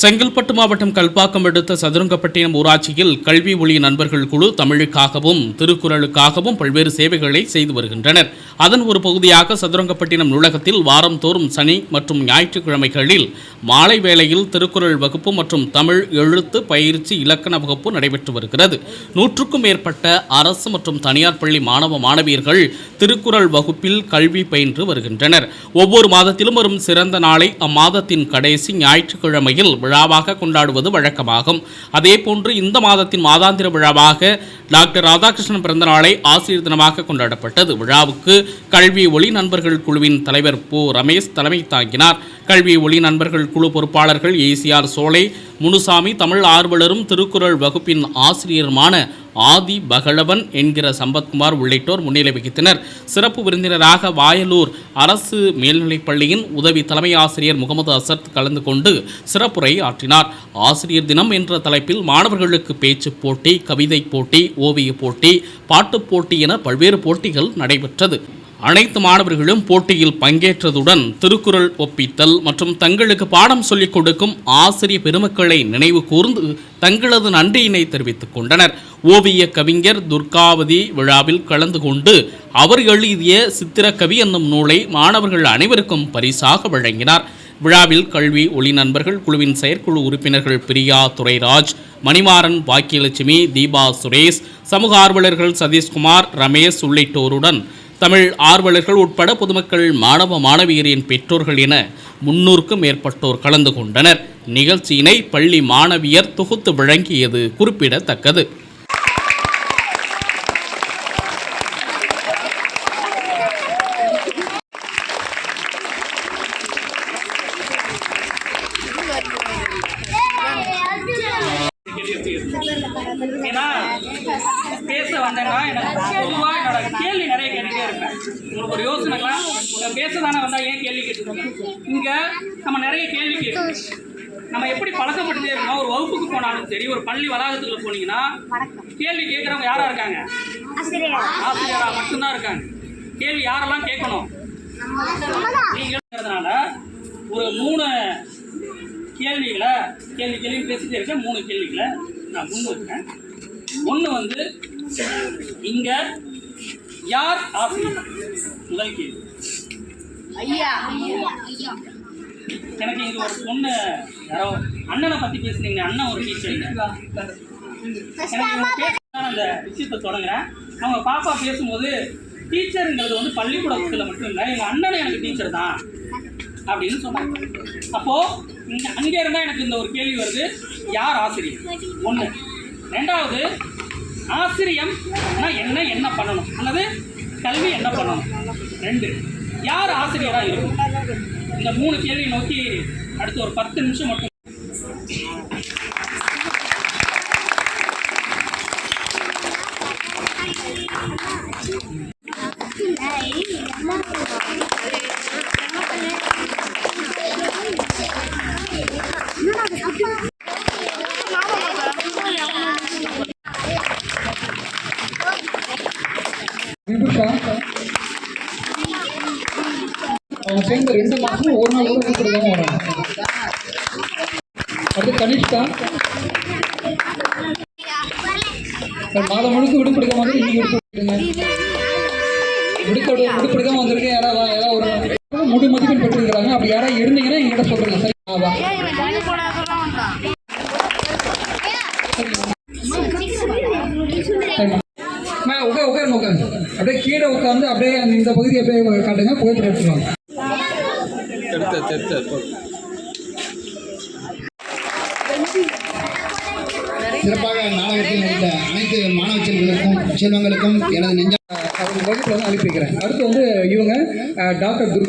செங்கல்பட்டு மாவட்டம் கல்பாக்கம் அடுத்த சதுரங்கப்பட்டினம் ஊராட்சியில் கல்வி ஒளி நண்பர்கள் குழு தமிழுக்காகவும் திருக்குறளுக்காகவும் பல்வேறு சேவைகளை செய்து வருகின்றனர். அதன் ஒரு பகுதியாக சதுரங்கப்பட்டினம் நூலகத்தில் வாரந்தோறும் சனி மற்றும் ஞாயிற்றுக்கிழமைகளில் மாலை வேளையில் திருக்குறள் வகுப்பு மற்றும் தமிழ் எழுத்து பயிற்சி இலக்கண வகுப்பு நடைபெற்று வருகிறது. நூற்றுக்கும் மேற்பட்ட அரசு மற்றும் தனியார் பள்ளி மாணவ மாணவியர்கள் திருக்குறள் வகுப்பில் கல்வி பயின்று வருகின்றனர். ஒவ்வொரு மாதத்திலும் வரும் சிறந்த நாளை அம்மாதத்தின் கடைசி ஞாயிற்றுக்கிழமையில் விழாவாக கொண்டாடுவது வழக்கமாகும். அதேபோன்று இந்த மாதத்தின் மாதாந்திர விழாவாக டாக்டர் ராதாகிருஷ்ணன் பிறந்த நாளை ஆசிரியர் தினமாக கொண்டாடப்பட்டது. விழாவுக்கு கல்வி ஒளி நண்பர்கள் குழுவின் தலைவர் பு ரமேஷ் தலைமை தாங்கினார். கல்வி ஒளி நண்பர்கள் குழு பொறுப்பாளர்கள் ஏசிஆர் சோலை முனுசாமி தமிழ் ஆர்வலரும் திருக்குறள் வகுப்பின் ஆசிரியருமான ஆதி பகலவன் என்கிற சம்பத்குமார் உள்ளிட்டோர் முன்னிலை வகித்தனர். சிறப்பு விருந்தினராக வாயலூர் அரசு மேல்நிலைப்பள்ளியின் உதவி தலைமை ஆசிரியர் முகமது அசத் கலந்து கொண்டு சிறப்புரை ஆற்றினார். ஆசிரியர் தினம் என்ற தலைப்பில் மாணவர்களுக்கு பேச்சு போட்டி கவிதை போட்டி ஓவிய போட்டி பாட்டுப் போட்டி என பல்வேறு போட்டிகள் நடைபெற்றது. அனைத்து மாணவர்களும் போட்டியில் பங்கேற்றதுடன் திருக்குறள் ஒப்பித்தல் மற்றும் தங்களுக்கு பாடம் சொல்லிக் கொடுக்கும் ஆசிரிய பெருமக்களை நினைவு கூர்ந்து தங்களது நன்றியினை தெரிவித்துக் கொண்டனர். ஓவிய கவிஞர் துர்காவதி விழாவில் கலந்து கொண்டு அவர் எழுதிய சித்திரக்கவி என்னும் நூலை மாணவர்கள் அனைவருக்கும் பரிசாக வழங்கினார். விழாவில் கல்வி ஒளி நண்பர்கள் குழுவின் செயற்குழு உறுப்பினர்கள் பிரியா துரைராஜ் மணிமாறன் பாக்கியலட்சுமி தீபா சுரேஷ் சமூக ஆர்வலர்கள் சதீஷ்குமார் ரமேஷ் உள்ளிட்டோருடன் தமிழ் ஆர்வலர்கள் உட்பட பொதுமக்கள் மாணவ மாணவியரின் பெற்றோர்கள் என முன்னூறுக்கும் மேற்பட்டோர் கலந்து கொண்டனர் நிகழ்ச்சியினை பள்ளி மாணவியர் தொகுத்து வழங்கியது குறிப்பிடத்தக்கது வந்தேன்னா எனக்கு பொதுவாக என்னோட கேள்வி நிறைய கேட்டுட்டே இருப்பேன். உங்களுக்கு ஒரு யோசனைலாம் இங்க பேச தானே வந்தால் ஏன் கேள்வி கேட்டுருக்கோம் இங்கே நம்ம நிறைய கேள்வி கேட்போம் நம்ம எப்படி பழக்கப்பட்டுட்டே இருக்கோம் ஒரு வகுப்புக்கு போனாலும் சரி ஒரு பள்ளி வளாகத்துக்குள்ள போனீங்கன்னா கேள்வி கேட்குறவங்க யாரா இருக்காங்க? ஆசிரியரா? மட்டும்தான் இருக்காங்க. கேள்வி யாரெல்லாம் கேட்கணும்? நீங்கிறதுனால ஒரு மூணு கேள்விகளை கேள்வி கேள்வி பேசிட்டே இருக்கேன். மூணு கேள்விகளை நான் முன் வச்சுறேன் ஒன்று வந்து இங்க யார் ஆசிரியர் முதல் கேள்வி எனக்கு இங்க ஒரு பொண்ணு யாரோ அண்ணனை பத்தி பேசுனீங்க அண்ணன் ஒரு டீச்சர் எனக்கு அந்த விஷயத்தை தொடங்குறேன். அவங்க பாப்பா பேசும்போது டீச்சருங்கிறது வந்து பள்ளிக்கூடத்தில் மட்டும் இல்லை எங்கள் அண்ணன் எனக்கு டீச்சர் தான். அப்படின்னு சொன்னாங்க. அப்போ இங்க அங்கே இருந்தால் எனக்கு இந்த ஒரு கேள்வி வருது. யார் ஆசிரியர்? ஒன்று ரெண்டாவது ஆசிரியம் என்ன என்ன பண்ணணும்? அல்லது கல்வி என்ன பண்ணணும்? ரெண்டு யார் ஆசிரியராக இருக்கும்? இந்த மூணு கேள்வியை நோக்கி அடுத்து ஒரு பத்து நிமிஷம் மட்டும். விபுஷா அவங்க சேர்ந்து ரெண்டு மாசம் ஒரு நாள் கூட வீட்டு வராங்க. அடுத்து கனிஷ்கா மாதம் முழுக்க விடுபடுக்க மாதிரி இன்னைக்கு விடுபடுங்க. விடுக்க விடுபடுக்காம வந்திருக்கேன். யாராவது யாராவது ஒரு நாள். முழு மதிப்பெண் பெற்றிருக்கிறாங்க. அப்படி யாராவது இருந்தீங்கன்னா என்கிட்ட சொல்லுங்க. சரி ஆவா அப்படியே கீழே உட்காந்து அப்படியே இந்த பகுதியை அப்படியே காட்டுங்க. புகைப்படம் எடுத்துருவாங்க. சிறப்பாக நாடகத்தில் நடித்த அனைத்து மாணவ செல்வங்களுக்கும் செல்வங்களுக்கும் எனது நெஞ்ச அவங்க வகுப்பில் வந்து அனுப்பி வைக்கிறேன். அடுத்து வந்து இவங்க டாக்டர் துர்கா